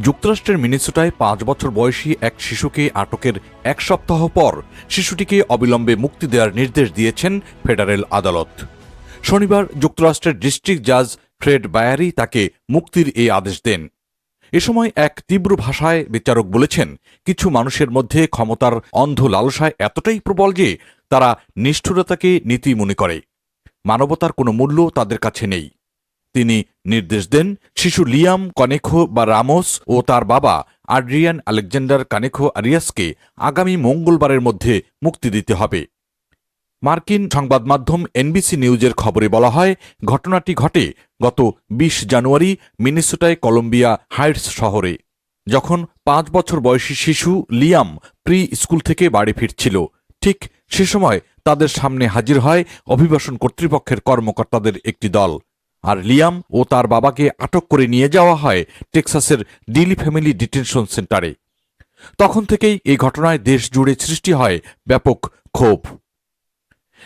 যুক্তরাষ্ট্রের মিনেসোটায় পাঁচ বছর বয়সী এক শিশুকে আটকের এক সপ্তাহ পর শিশুটিকে অবিলম্বে মুক্তি দেওয়ার নির্দেশ দিয়েছেন ফেডারেল আদালত। শনিবার যুক্তরাষ্ট্রের ডিস্ট্রিক্ট জাজ ফ্রেড বায়ারি তাকে মুক্তির এই আদেশ দেন। এ সময় এক তীব্র ভাষায় বিচারক বলেছেন, কিছু মানুষের মধ্যে ক্ষমতার অন্ধ লালসায় এতটাই প্রবল যে তারা নিষ্ঠুরতাকে নীতি মনে করে। মানবতার কোনো মূল্য তাদের কাছে নেই। তিনি নির্দেশ দেন শিশু লিয়াম কনেখো বা রামোস ও তার বাবা আড্রিয়ান আলেকজান্ডার কানেখো আরিয়াসকে আগামী মঙ্গলবারের মধ্যে মুক্তি দিতে হবে। মার্কিন সংবাদ মাধ্যম এনবিসি নিউজের খবরে বলা হয়, ঘটনাটি ঘটে গত বিশ জানুয়ারি মিনেসোটায় কলম্বিয়া হাইটস শহরে, যখন পাঁচ বছর বয়সী শিশু লিয়াম প্রি স্কুল থেকে বাড়ি ফিরছিল। ঠিক সে সময় তাদের সামনে হাজির হয় অভিবাসন কর্তৃপক্ষের কর্মকর্তাদের একটি দল। আর লিয়াম ও তার বাবাকে আটক করে নিয়ে যাওয়া হয় টেক্সাসের ডিলি ফ্যামিলি ডিটেনশন সেন্টারে। তখন থেকেই এই ঘটনায় দেশ জুড়ে সৃষ্টি হয় ব্যাপক ক্ষোভ।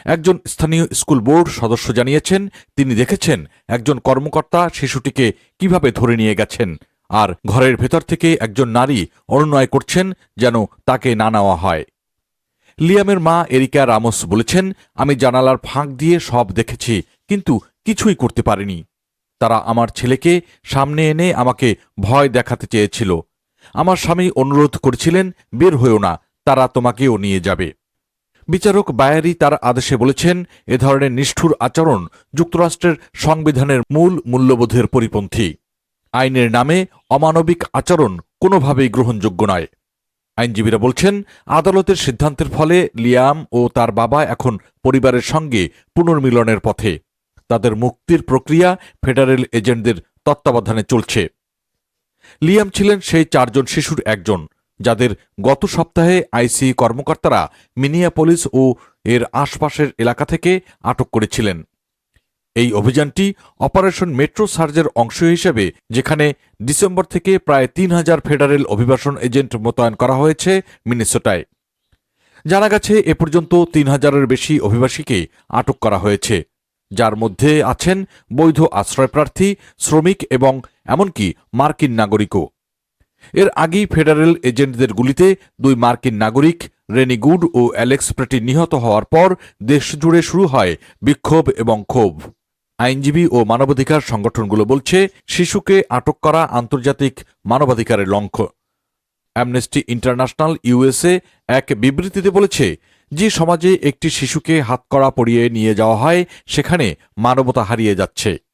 একজন স্থানীয় স্কুল বোর্ড সদস্য জানিয়েছেন, তিনি দেখেছেন একজন কর্মকর্তা শিশুটিকে কীভাবে ধরে নিয়ে গেছেন আর ঘরের ভেতর থেকে একজন নারী অনুনয় করছেন যেন তাকে না নেওয়া হয়। লিয়ামের মা এরিকা রামোস বলেছেন, আমি জানালার ফাঁক দিয়ে সব দেখেছি, কিন্তু কিছুই করতে পারেনি। তারা আমার ছেলেকে সামনে এনে আমাকে ভয় দেখাতে চেয়েছিল। আমার স্বামী অনুরোধ করেছিলেন, বের হয়েও না, তারা তোমাকেও নিয়ে যাবে। বিচারক বায়ারি তার আদেশে বলেছেন, এ ধরনের নিষ্ঠুর আচরণ যুক্তরাষ্ট্রের সংবিধানের মূল মূল্যবোধের পরিপন্থী। আইনের নামে অমানবিক আচরণ কোনোভাবেই গ্রহণযোগ্য নয়। আইনজীবীরা বলছেন, আদালতের সিদ্ধান্তের ফলে লিয়াম ও তার বাবা এখন পরিবারের সঙ্গে পুনর্মিলনের পথে। তাদের মুক্তির প্রক্রিয়া ফেডারেল এজেন্টদের তত্ত্বাবধানে চলছে। লিয়াম ছিলেন সেই চারজন শিশুর একজন, যাদের গত সপ্তাহে আইসি কর্মকর্তারা মিনিয়াপলিস ও এর আশপাশের এলাকা থেকে আটক করেছিলেন। এই অভিযানটি অপারেশন মেট্রো সার্জের অংশ হিসেবে, যেখানে ডিসেম্বর থেকে প্রায় তিন হাজার ফেডারেল অভিবাসন এজেন্ট মোতায়েন করা হয়েছে মিনেসোটায়। জানা গেছে, এ পর্যন্ত তিন হাজারের বেশি অভিবাসীকে আটক করা হয়েছে। যার মধ্যে আছেন বৈধ আশ্রয়প্রার্থী, শ্রমিক এবং এমনকি মার্কিন নাগরিকও। এর আগেই ফেডারেল এজেন্টদের গুলিতে দুই মার্কিন নাগরিক, রেনি গুড ও অ্যালেক্স প্রেটি নিহত হওয়ার পর দেশজুড়ে শুরু হয় বিক্ষোভ এবং ক্ষোভ। আইনজীবী ও মানবাধিকার সংগঠনগুলো বলছে, শিশুকে আটক করা আন্তর্জাতিক মানবাধিকারের লঙ্ঘন। অ্যামনেস্টি ইন্টারন্যাশনাল ইউএসএ এক বিবৃতিতে বলেছে যে সমাজে একটি শিশুকে হাতকড়া পরিয়ে নিয়ে যাওয়া হয় সেখানে মানবতা হারিয়ে যাচ্ছে।